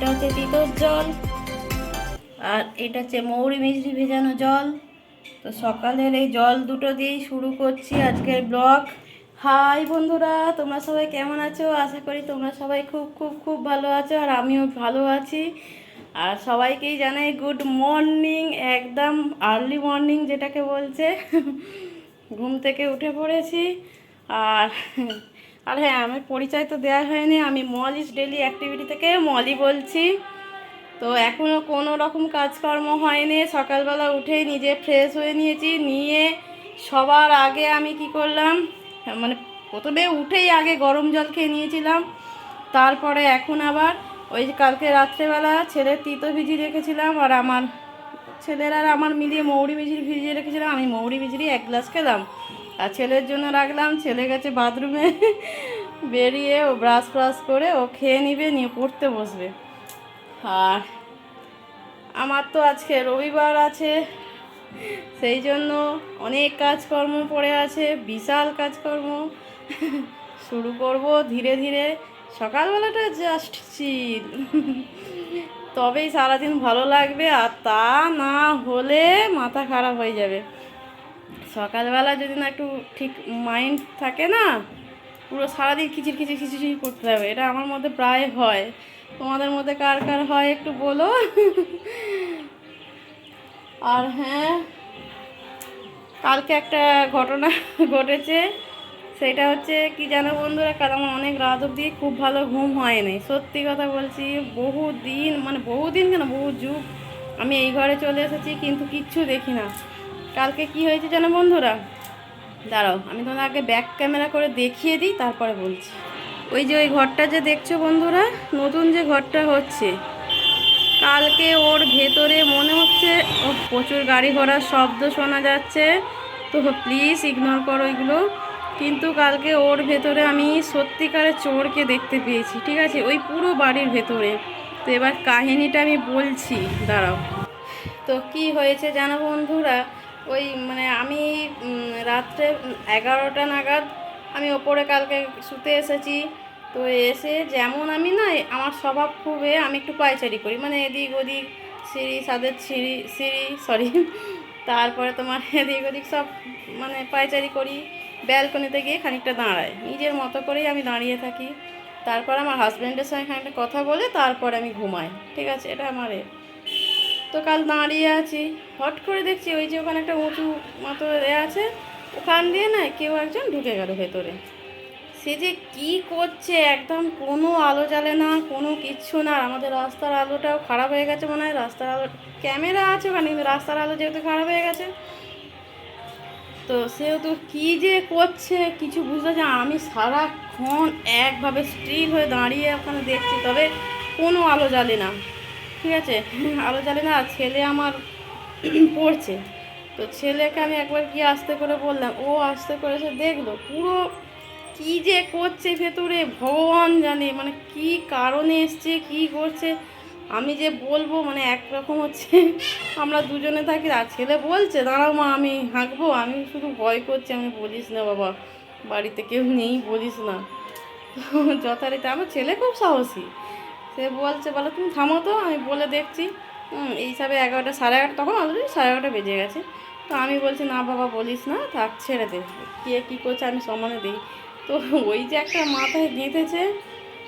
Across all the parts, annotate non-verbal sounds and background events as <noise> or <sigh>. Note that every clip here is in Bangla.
এটা হচ্ছে তিতর জল। আর এটা হচ্ছে মৌরি মিষ্টি ভেজানো জল। তো সকালের এই জল দুটো দিয়েই শুরু করছি আজকের ব্লগ। হাই বন্ধুরা, তোমরা সবাই কেমন আছো? আশা করি তোমরা সবাই খুব খুব খুব ভালো আছো আর আমিও ভালো আছি। আর সবাইকেই জানাই গুড মর্নিং একদম আর্লি মর্নিং যেটাকে বলছে। ঘুম থেকে উঠে পড়েছি। আর আর হ্যাঁ আমার পরিচয় তো দেওয়া হয়নি। আমি মলিস ডেলি অ্যাক্টিভিটি থেকে মলি বলছি। তো এখনও কোনো রকম কাজকর্ম হয়নি। সকালবেলা উঠেই নিজে ফ্রেশ হয়ে নিয়েছি। নিয়ে সবার আগে আমি কি করলাম মানে প্রথমে উঠেই আগে গরম জল খেয়ে নিয়েছিলাম। তারপরে এখন আবার ওই কালকে রাত্রেবেলা ছেলের তিতো ভিজি রেখেছিলাম আর আমার ছেলের আর আমার মিলিয়ে মৌরি মিজির ভিজিয়ে রেখেছিলাম। আমি মৌরি মিজিরি এক গ্লাস খেলাম। আর ছেলের জন্য রাখলাম, ছেলে গেছে বাথরুমে, বেরিয়ে ও ব্রাশ ফ্রাশ করে ও খেয়ে নিবে, নিয়ে পড়তে বসবে। আর আমার তো আজকে রবিবার আছে, সেই জন্য অনেক কাজকর্ম পড়ে আছে, বিশাল কাজকর্ম। শুরু করব ধীরে ধীরে, সকালবেলাটা জাস্ট চিল তবেই সারাদিন ভালো লাগবে, আর তা না হলে মাথা খারাপ হয়ে যাবে। সকালবেলা যদি না একটু ঠিক মাইন্ড থাকে না, পুরো সারাদিন খিচির খিচির খিচির করতে হবে এটা আমার মধ্যে প্রায় হয়। তোমাদের মধ্যে কার কার হয় একটু বলো? আর হ্যাঁ কালকে একটা ঘটনা ঘটেছে। সেটা হচ্ছে, কি জানো বন্ধুরা, কাল আমার অনেক রাত অব্দি খুব ভালো ঘুম হয়নি। সত্যি কথা বলছি, বহু দিন মানে বহু দিন কেন, বহু যুগ আমি এই ঘরে চলে এসেছি, কিন্তু কিচ্ছু দেখি না। কালকে কি হয়েছে জানো বন্ধুরা? দাঁড়াও, আমি তোমাদের আগে ব্যাক ক্যামেরা করে দেখিয়ে দিই, তারপরে বলছি। ওই যে ওই ঘরটা যে দেখছ বন্ধুরা, নতুন যে ঘরটা হচ্ছে, কালকে ওর ভেতরে মনে হচ্ছে ও প্রচুর গাড়ি ঘোড়ার শব্দ শোনা যাচ্ছে। তো প্লিজ ইগনোর করো ওইগুলো কিন্তু কালকে ওর ভেতরে আমি সত্যিকারের চোরকে দেখতে পেয়েছি, ঠিক আছে? ওই পুরো বাড়ির ভেতরে। তো এবার কাহিনীটা আমি বলছি, দাঁড়াও। তো কি হয়েছে জানো বন্ধুরা? ওই মানে আমি রাত্রে এগারোটা নাগাদ আমি ওপরে কালকে শুতে এসেছি। তো এসে যেমন আমি না, আমার স্বভাব খুবই আমি একটু পায়চারি করি। মানে এদিক ওদিক সিঁড়ি, সাদের সিঁড়ি সিঁড়ি সরি তারপরে তোমার এদিক ওদিক সব মানে পায়চারি করি। ব্যালকনিতে গিয়ে খানিকটা দাঁড়াই। নিজের মতো করেই আমি দাঁড়িয়ে থাকি। তারপর আমার হাজব্যান্ডের সঙ্গে খানিকটা কথা বলে, তারপর আমি ঘুমাই। ঠিক আছে? এটা আমার। তো কাল দাঁড়িয়ে আছি। হট করে দেখছি ওই যে ওখানে একটা উঁচু মতো এ আছে, ওখান দিয়ে না কেউ একজন ঢুকে গেল ভেতরে। সে যে কি করছে, একদম কোনো আলো জ্বালে না, কোনো কিচ্ছু না। আমাদের রাস্তার আলোটাও খারাপ হয়ে গেছে মনে হয়। রাস্তার আলো, ক্যামেরা আছে ওখানে, কিন্তু রাস্তার আলো যেহেতু খারাপ হয়ে গেছে। তো সেহেতু কি যে করছে কিছু বুঝতে না। আমি সারাক্ষণ একভাবে স্টিল হয়ে দাঁড়িয়ে ওখানে দেখছি, তবে কোনো আলো জ্বালে না। ঠিক আছে, আলো জ্বালে না ছেলে আমার পড়ছে। তো ছেলেকে আমি একবার গিয়ে আস্তে করে বললাম, ও আস্তে করে সে দেখল পুরো কি যে করছে ভেতরে, ভগবান জানে মানে কি কারণে এসছে, কি করছে। আমি যে বলব মানে একরকম হচ্ছে, আমরা দুজনে থাকি, আর ছেলে বলছে, দাঁড়াও মা, আমি হাঁকবো, আমি শুধু ভয় করছি, আমি বলিস না বাবা, বাড়িতে কেউ নেই, বলিস না। যথারীতি, আমার ছেলে খুব সাহসী। সে বলছে, বলো তুমি থামো তো, আমি বলে দেখছি। এই হিসাবে এগারোটা, সাড়ে এগারোটা, তখন অলরেডি সাড়ে এগারোটা বেজে গেছে। তো আমি বলছি, না বাবা, বলিস না, থাক, ছেড়ে দে। কে কী করছে আমি সমানে দিই। তো ওই যে একটা মাথায় গেঁথেছে,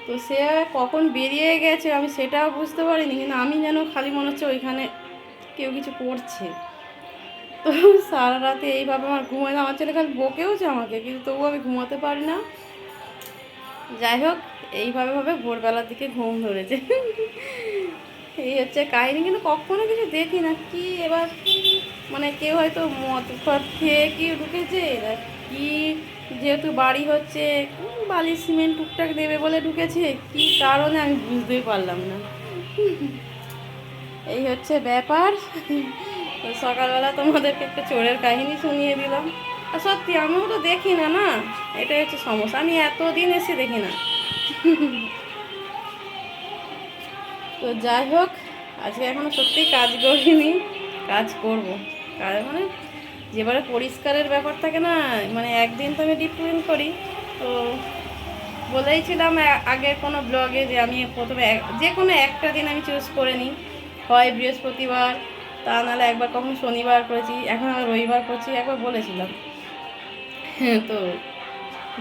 তো সে কখন বেরিয়ে গেছে আমি সেটাও বুঝতে পারিনি, কিন্তু আমি যেন খালি মনে হচ্ছে ওইখানে কেউ কিছু করছে। তো সারা রাতে এইভাবে আমার ঘুমাই আমার ছেলে খালি বকেওছে আমাকে, কিন্তু তবুও আমি ঘুমাতে পারি না। যাই হোক, এইভাবে ভাবে ভোরবেলার দিকে ঘুম ধরেছে। এই হচ্ছে কাহিনি, কিন্তু কখনো কিছু দেখি না। কি এবার মানে কেউ হয়তো মদ ফদ খেয়ে কি ঢুকেছে? না কি যেহেতু বাড়ি হচ্ছে বালি সিমেন্ট টুকটাক দেবে বলে ঢুকেছে, কি কারণে আমি বুঝতেই পারলাম না। এই হচ্ছে ব্যাপার। সকালবেলা তোমাদেরকে একটা চোরের কাহিনী শুনিয়ে দিলাম। আর সত্যি, আমিও তো দেখি না না? এটাই হচ্ছে সমস্যা। আমি এতদিন এসে দেখি না। তো যাই হোক, আজকে এখনও সত্যি কাজ করিনি, কাজ করব। কাজ মানে যেবারে পরিষ্কারের ব্যাপার থাকে না মানে একদিন তো আমি ডিপ ক্লিন করি। তো বলেইছিলাম আগের কোনো ব্লগে যে আমি প্রথমে যে কোনো একটা দিন আমি চুজ করে নিই। হয় বৃহস্পতিবার, তা নাহলে একবার কখন শনিবার করেছি, এখন আমি রবিবার করছি, একবার বলেছিলাম। তো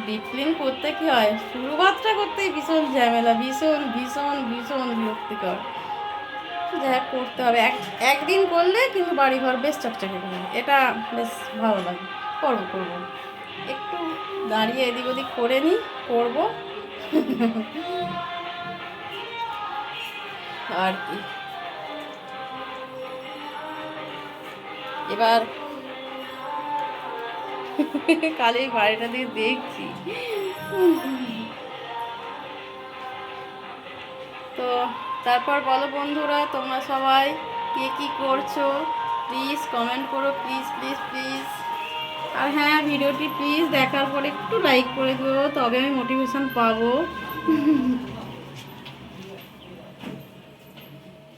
ডিপ ক্লিন করতে কি হয়? শুরুবাতটা করতেই ভীষণ ঝামেলা, ভীষণ ভীষণ ভীষণ বিরক্তিকর। যাই করতে হবে। এক, একদিন করলে কিন্তু বাড়িঘর বেশ চকচকে করে এটা বেশ ভালো লাগে। করব করব। একটু দাঁড়িয়ে এদিক ওদিক করে নিই, করব। আর কি। এবার কালি বাড়িটা দিয়ে দেখছি। তো তারপর বলো বন্ধুরা, তোমরা সবাই কে কি করছ? প্লিজ কমেন্ট করো প্লিজ প্লিজ প্লিজ আর হ্যাঁ ভিডিওটি প্লিজ দেখার পরে একটু লাইক করে দিও, তবে আমি মোটিভেশন পাবো।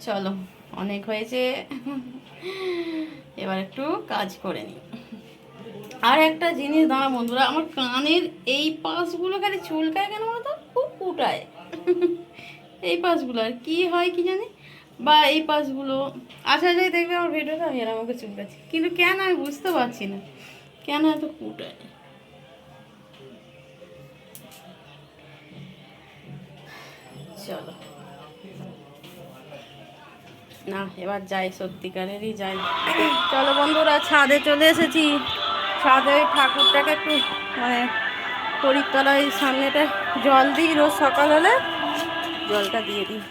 চলো, অনেক হয়েছে। এবার একটু কাজ করে নিই। আর একটা জিনিস, দাঁড়া বন্ধুরা, আমার কানের এই পাশগুলো খালি চুলকায় কেন বলো তো? খুব কুটায় <laughs> এই পাশগুলো, আর কী হয় কি জানি? বা এই পাশগুলো। আচ্ছা যাই দেখবে আমার ভিডিওটা, আমি আর আমাকে চুলকাচ্ছি। কিন্তু কেন আমি বুঝতে পারছি না। কেন এত কুটায় চলো। না, এবার যাই সত্যিকারেরই, যাই। চলো বন্ধুরা, ছাদে চলে এসেছি। ছাদে ঠাকুরটাকে একটু মানে পরিতলায় সামনেটা জল দিই রোজ সকাল হলে। জলটা দিয়ে দিই।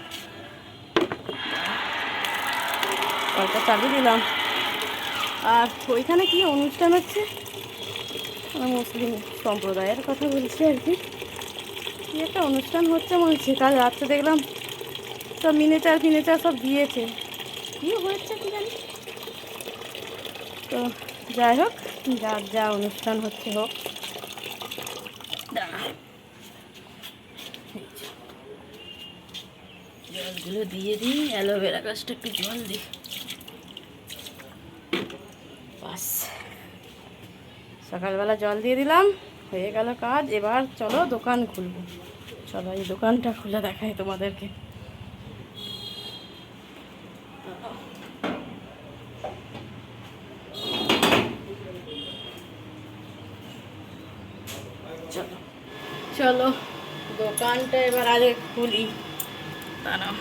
জলটা চালু দিলাম। আর ওইখানে কি অনুষ্ঠান হচ্ছে? মুসলিম সম্প্রদায়ের কথা বলছি আর কি। কি একটা অনুষ্ঠান হচ্ছে মনে হচ্ছে। কাল রাত্রে দেখলাম সব মিনেচার ফিনেচার সব দিয়েছে। কি হয়েছে কি জানি? তো যাই হোক, যা যা অনুষ্ঠান হচ্ছে হোক। জলগুলো দিয়ে দিই, অ্যালোভেরা গাছটা একটু জল দিই বাস। সকালবেলা জল দিয়ে দিলাম, হয়ে গেল কাজ। এবার চলো দোকান খুলবো। চলো এই দোকানটা খুলে দেখাই তোমাদেরকে চলো চলো দোকানটা এবার আগে খুলি। দাঁড়াও।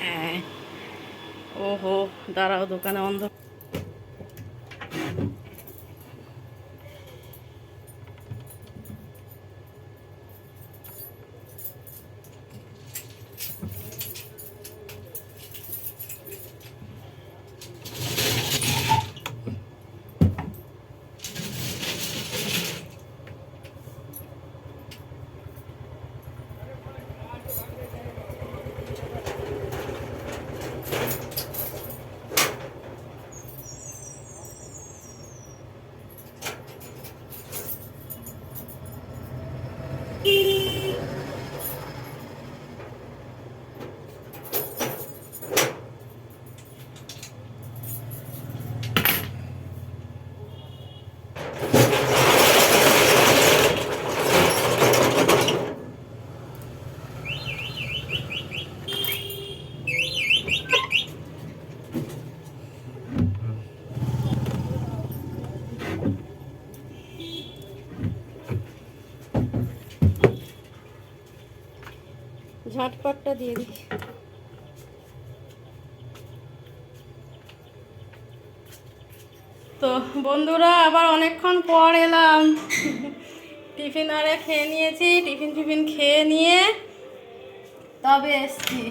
হ্যাঁ। ওহো দাঁড়াও দোকানে অন্ধ দিয়ে দিই। তো বন্ধুরা, আবার অনেকক্ষণ পর এলাম। টিফিন আরে খেয়ে নিয়েছি, টিফিন টিফিন খেয়ে নিয়ে তবে এসছি।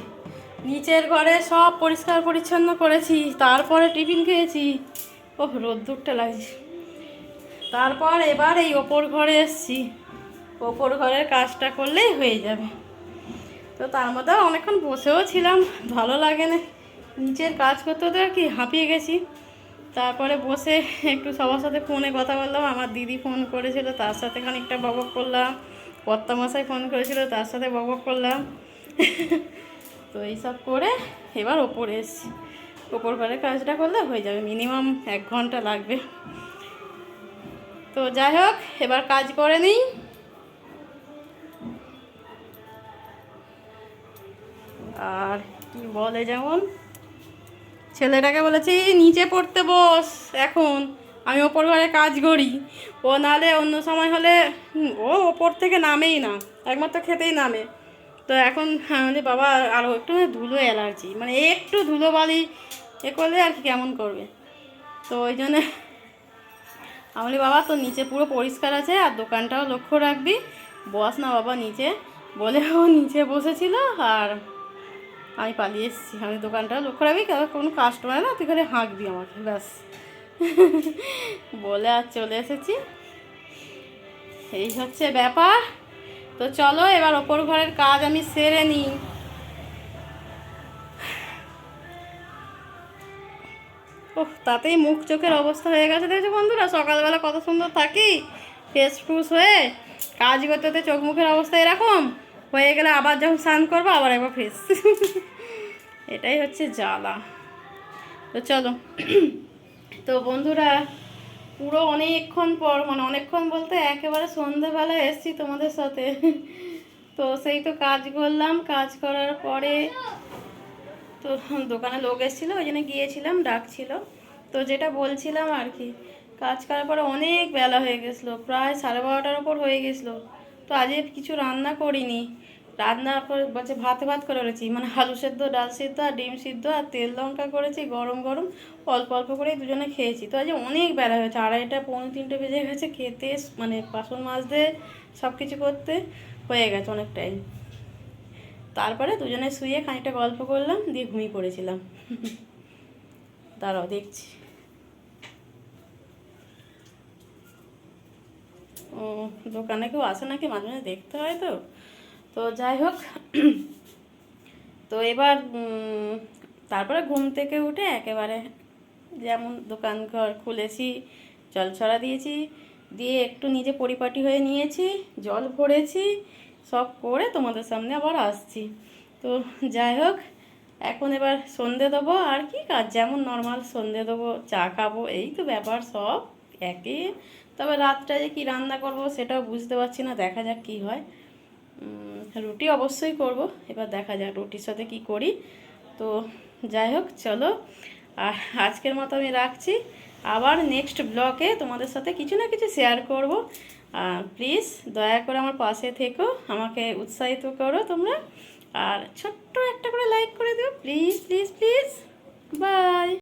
নিচের ঘরে সব পরিষ্কার পরিচ্ছন্ন করেছি, তারপরে টিফিন খেয়েছি। ওহ, রোদ্দুরটা লাগছে। তারপর এবার এই ওপর ঘরে এসছি। ওপর ঘরের কাজটা করলেই হয়ে যাবে। তো তার মধ্যে অনেকক্ষণ বসেও ছিলাম, ভালো লাগে না। নিচের কাজ করতে আর কি হাঁপিয়ে গেছি। তারপরে বসে একটু সবার সাথে ফোনে কথা বললাম, আমার দিদি ফোন করেছিল, তার সাথে খানিকটা বকবক করলাম, কর্তামশাই ফোন করেছিল, তার সাথে বকবক করলাম। তো এইসব করে এবার ওপরে এসছি। ওপর ঘরে কাজটা করলে হয়ে যাবে, মিনিমাম এক ঘণ্টা লাগবে। তো তো যাই হোক, এবার কাজ করে নিই। আর কি বলে যেমন? ছেলেটাকে বলেছি নিচে পড়তে বস, এখন। আমি ওপর ঘরে কাজ করি। ও নালে অন্য সময় হলে ও ওপর থেকে নামেই না, একমাত্র খেতেই নামে। তো এখন আমি বাবা আরও একটু ধুলো অ্যালার্জি। মানে একটু ধুলো বালি এ করলে আর কি কেমন করবে? তো ওই জন্যে আমি বাবা তো নিচে পুরো পরিষ্কার আছে আর দোকানটাও লক্ষ্য রাখবি। বস না বাবা, নিচে। বলে ও নিচে বসেছিল আর আমি পালিয়ে এসেছি। আমি দোকানটা লক্ষ্য রাখবি, কোনো? কাস্টমার না, তুই খালি হাঁকবি আমাকে, ব্যাস। বলে আর চলে এসেছি। এই হচ্ছে ব্যাপার। তো চলো, এবার ওপর ঘরের কাজ আমি সেরে নিই। ওহ, তাতেই মুখ চোখের অবস্থা হয়ে গেছে, দেখছ বন্ধুরা? সকালবেলা কত সুন্দর থাকি ফ্রেশ ফ্রুশ হয়ে, কাজ করতে চোখ মুখের অবস্থা এরকম। হয়ে গেলে আবার যখন স্নান করব, আবার একবার ফ্রেশ এটাই হচ্ছে জ্বালা। তো চলো। তো বন্ধুরা, পুরো অনেকক্ষণ পর মানে অনেকক্ষণ বলতে একেবারে সন্ধ্যেবেলা এসছি তোমাদের সাথে। তো সেই তো কাজ করলাম। কাজ করার পরে তো দোকানে লোক এসেছিল, ওই জন্য গিয়েছিলাম, ডাকছিল। তো যেটা বলছিলাম আর কি, কাজ করার পরে অনেক বেলা হয়ে গেছিল, প্রায় সাড়ে বারোটার ওপর হয়ে গেছিল। তো আজকে কিছু রান্না করিনি। রান্না করে বলছে ভাতে ভাত করে রয়েছি মানে আলু সেদ্ধ, ডাল সিদ্ধ, আর ডিম সিদ্ধ, আর তেল লঙ্কা করেছি, গরম গরম, অল্প অল্প করেই দুজনে খেয়েছি। তো আজ অনেক বেলা হয়েছে। আড়াইটা, পৌনে তিনটে বেজে গেছে খেতে মানে বাসন মাজতে সব কিছু করতে, হয়ে গেছে অনেকটাই। তারপরে দুজনে শুয়ে খানিকটা গল্প করলাম, দিয়ে ঘুমিয়ে পড়েছিলাম। দাঁড়াও, দেখছি। দোকানে কেউ আসে নাকি? মাঝে মাঝে দেখতে হয় তো। তো যাই হোক, তো এবার তারপরে ঘুম থেকে উঠে একেবারে যেমন দোকান ঘর খুলেছি, জল ছড়া দিয়েছি, দিয়ে একটু নিজে পরিপাটি হয়ে নিয়েছি, জল ভরেছি, সব করে তোমাদের সামনে আবার আসছি। তো যাই হোক, এখন এবার সন্ধে দেবো, আর কি কাজ? যেমন নর্মাল সন্ধে দেবো, চা খাব, এই তো ব্যাপার সব একই তবে রাতটা যে কি রান্না করব সেটাও বুঝতে পারছি না, দেখা যাক কি হয়। রুটি অবশ্যই করব, এবার দেখা যাক রুটির সাথে কি করি। তো যাই হোক, চলো। আর আজকের মতো আমি রাখছি। আবার নেক্সট ব্লগে তোমাদের সাথে কিছু না কিছু শেয়ার করব। প্লিজ দয়া করে আমার পাশে থেকো, আমাকে উৎসাহিত করো তোমরা। আর ছোট্ট একটা করে লাইক করে দিও প্লিজ প্লিজ প্লিজ বাই